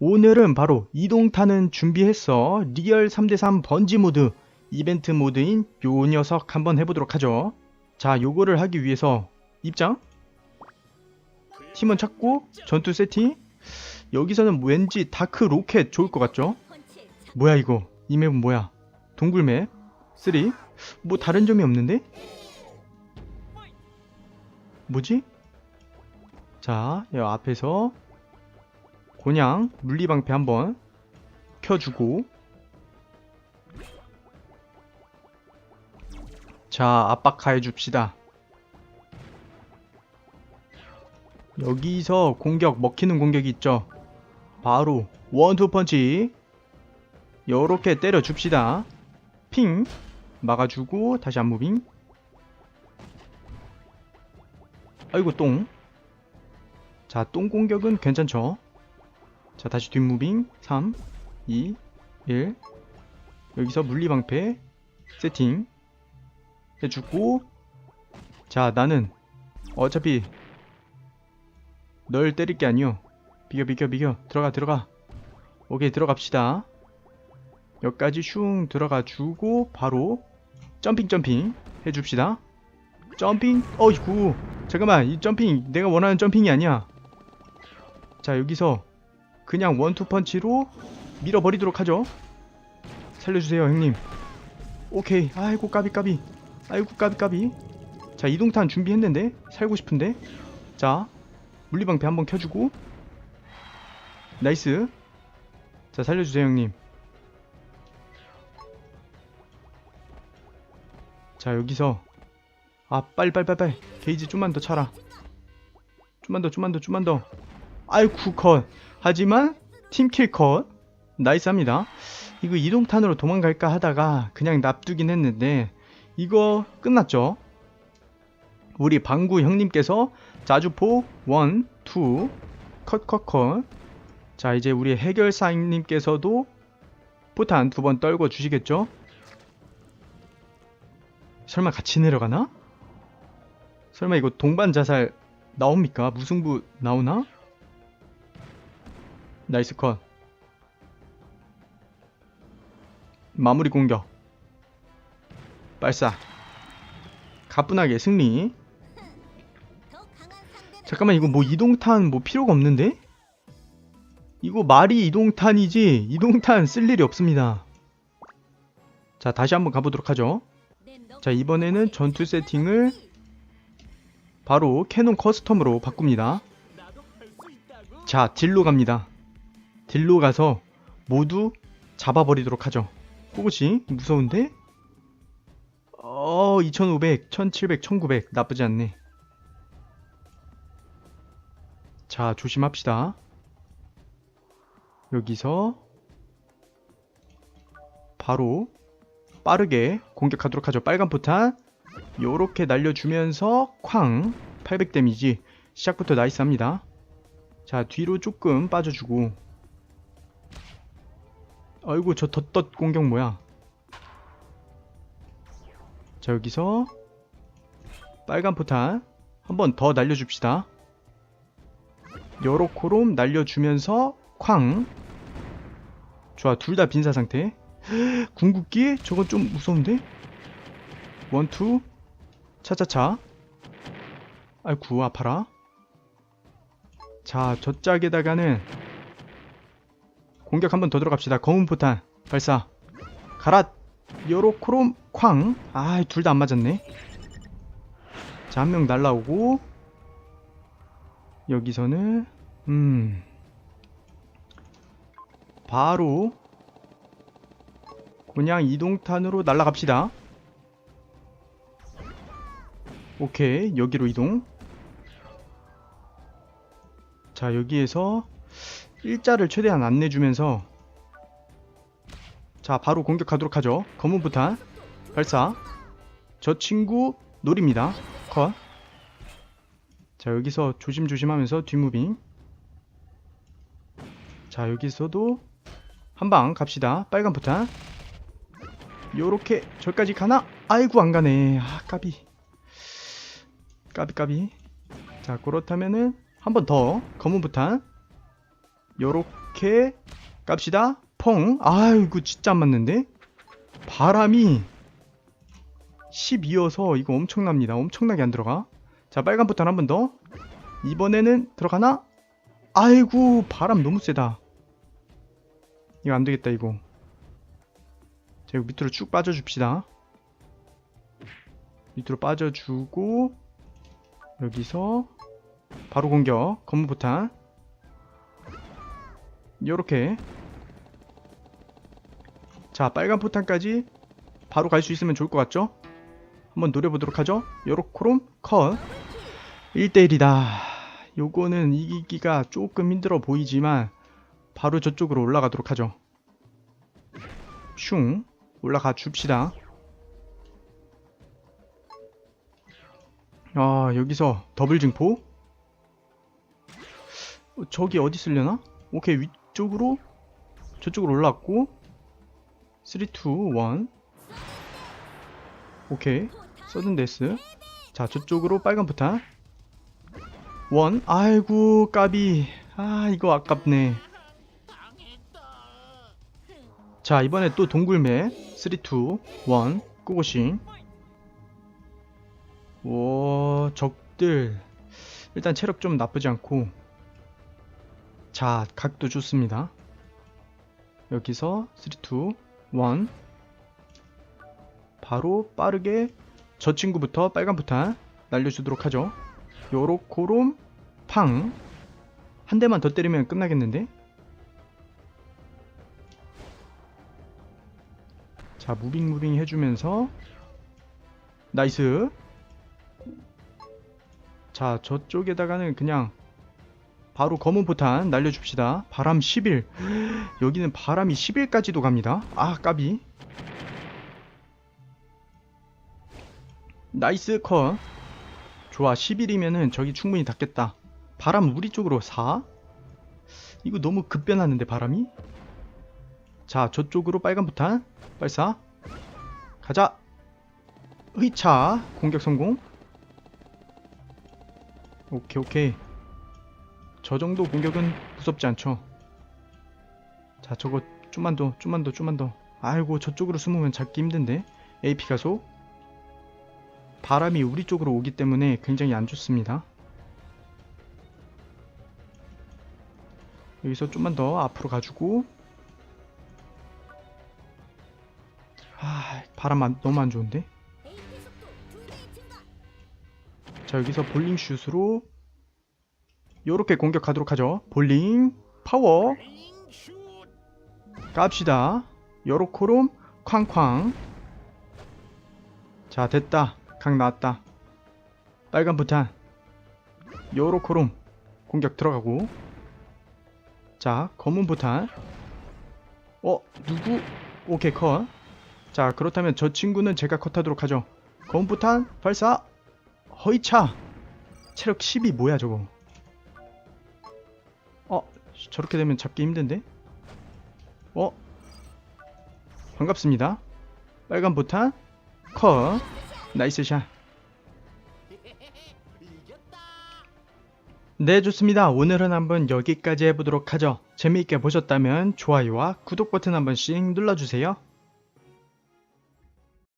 오늘은 바로 이동타는 준비했어. 리얼 3대3 번지 모드, 이벤트 모드인 요 녀석 한번 해보도록 하죠. 자, 요거를 하기 위해서 입장. 팀원 찾고, 전투 세팅. 여기서는 왠지 다크 로켓 좋을 것 같죠? 뭐야 이거? 이 맵은 뭐야? 동굴 맵? 3? 뭐 다른 점이 없는데? 뭐지? 자, 이 앞에서 그냥 물리방패 한번 켜주고 자, 압박 가해줍시다. 여기서 공격, 먹히는 공격이 있죠. 바로 원투 펀치 요렇게 때려줍시다. 핑 막아주고 다시 안무빙 아이고 똥. 자, 똥 공격은 괜찮죠? 자, 다시 뒷무빙. 3, 2, 1. 여기서 물리방패 세팅 해주고. 자, 나는 어차피 널 때릴 게 아니요. 비겨, 비겨, 비겨. 들어가, 들어가. 오케이, 들어갑시다. 여기까지 슝 들어가 주고, 바로 점핑, 점핑 해줍시다. 점핑? 어이구. 잠깐만, 이 점핑, 내가 원하는 점핑이 아니야. 자, 여기서 그냥 원투 펀치로 밀어버리도록 하죠. 살려주세요, 형님. 오케이. 아이고, 까비, 까비. 아이고, 까비, 까비. 자, 이동탄 준비했는데? 살고 싶은데? 자, 물리방패 한번 켜주고. 나이스. 자, 살려주세요, 형님. 자, 여기서. 아, 빨리, 빨리, 빨리, 빨리. 게이지 좀만 더 차라. 좀만 더, 좀만 더, 좀만 더. 아이쿠 컷 하지만 팀킬 컷 나이스합니다 이거 이동탄으로 도망갈까 하다가 그냥 납두긴 했는데 이거 끝났죠 우리 방구 형님께서 자주포 1, 2 컷컷컷 자 이제 우리 해결사님께서도 포탄 두 번 떨궈 주시겠죠 설마 같이 내려가나? 설마 이거 동반 자살 나옵니까? 무승부 나오나? 나이스 컷. 마무리 공격. 발사. 가뿐하게 승리. 잠깐만 이거 뭐 이동탄 뭐 필요가 없는데? 이거 말이 이동탄이지 이동탄 쓸 일이 없습니다. 자 다시 한번 가보도록 하죠. 자 이번에는 전투 세팅을 바로 캐논 커스텀으로 바꿉니다. 자 딜로 갑니다. 딜로 가서 모두 잡아버리도록 하죠. 꼬구치 무서운데? 어 2500, 1700, 1900 나쁘지 않네. 자 조심합시다. 여기서 바로 빠르게 공격하도록 하죠. 빨간 포탄 요렇게 날려주면서 쾅 800 데미지 시작부터 나이스합니다. 자 뒤로 조금 빠져주고 아이고 저 덧덧 공격 뭐야? 자 여기서 빨간 포탄 한번 더 날려줍시다. 여로코롬 날려주면서 쾅! 좋아 둘 다 빈사 상태. 궁극기? 저건 좀 무서운데? 원투. 차차차. 아이쿠 아파라. 자 저짝에다가는 공격 한 번 더 들어갑시다. 검은 포탄 발사. 가라. 요로크롬 쾅. 아, 둘 다 안 맞았네. 자, 한 명 날라오고 여기서는 음. 바로 그냥 이동탄으로 날아갑시다. 오케이. 여기로 이동. 자, 여기에서 일자를 최대한 안 내주면서 자 바로 공격하도록 하죠. 검은 부탄. 발사. 저 친구 노립니다. 컷 자 여기서 조심조심하면서 뒷무빙. 자 여기서도 한방 갑시다. 빨간 부탄. 요렇게 저까지 가나? 아이고 안 가네. 아 까비. 까비 까비. 자 그렇다면은 한 번 더 검은 부탄 요렇게 깝시다. 펑. 아이고 진짜 안 맞는데? 바람이 12여서 이거 엄청납니다. 엄청나게 안 들어가. 자 빨간 포탄 한 번 더. 이번에는 들어가나? 아이고 바람 너무 세다. 이거 안 되겠다 이거. 자 이거 밑으로 쭉 빠져줍시다. 밑으로 빠져주고 여기서 바로 공격. 검은 포탄 요렇게. 자 빨간 포탄까지 바로 갈 수 있으면 좋을 것 같죠? 한번 노려보도록 하죠. 요렇코롬 컷. 1대1이다. 요거는 이기기가 조금 힘들어 보이지만 바로 저쪽으로 올라가도록 하죠. 슝. 올라가 줍시다. 아 여기서 더블 증포? 어, 저기 어디 쓰려나? 오케이 위 쪽으로 저쪽으로 올라왔고 3, 2, 1 오케이. 서든 데스. 자 저쪽으로 빨간 포탄. 원. 아이고 까비. 아 이거 아깝네. 자 이번에 또 동굴매. 3, 2, 1 고고싱. 오 적들. 일단 체력 좀 나쁘지 않고 자 각도 좋습니다. 여기서 3, 2, 1 바로 빠르게 저 친구부터 빨간 포탄 날려주도록 하죠. 요로코롬 팡. 한 대만 더 때리면 끝나겠는데? 자 무빙 무빙 해주면서. 나이스. 자 저쪽에다가는 그냥 바로 검은 포탄 날려줍시다. 바람 10일. 여기는 바람이 10일까지도 갑니다. 아 까비. 나이스 컷. 좋아 10일이면은 저기 충분히 닿겠다. 바람 우리 쪽으로 4 이거 너무 급변하는데 바람이? 자 저쪽으로 빨간 포탄. 발사. 가자. 의차. 공격 성공. 오케이 오케이 저 정도 공격은 무섭지 않죠. 자 저거 좀만 더 좀만 더 좀만 더. 아이고 저쪽으로 숨으면 잡기 힘든데. AP 가속. 바람이 우리 쪽으로 오기 때문에 굉장히 안 좋습니다. 여기서 좀만 더 앞으로 가주고. 아 바람 안, 너무 안 좋은데? 자 여기서 볼링 슛으로 요렇게 공격하도록 하죠. 볼링 파워. 깝시다. 요로코롬 쾅쾅. 자 됐다. 각 나왔다. 빨간 부탄. 요로코롬. 공격 들어가고. 자 검은 부탄. 어 누구? 오케이 컷 자 그렇다면 저 친구는 제가 컷하도록 하죠. 검은 부탄 발사. 허이차. 체력 10이 뭐야 저거? 어 저렇게 되면 잡기 힘든데 어 반갑습니다 빨간 보탄 컷 나이스 샷 네, 좋습니다. 오늘은 한번 여기까지 해보도록 하죠. 재미있게 보셨다면 좋아요와 구독 버튼 한 번씩 눌러주세요.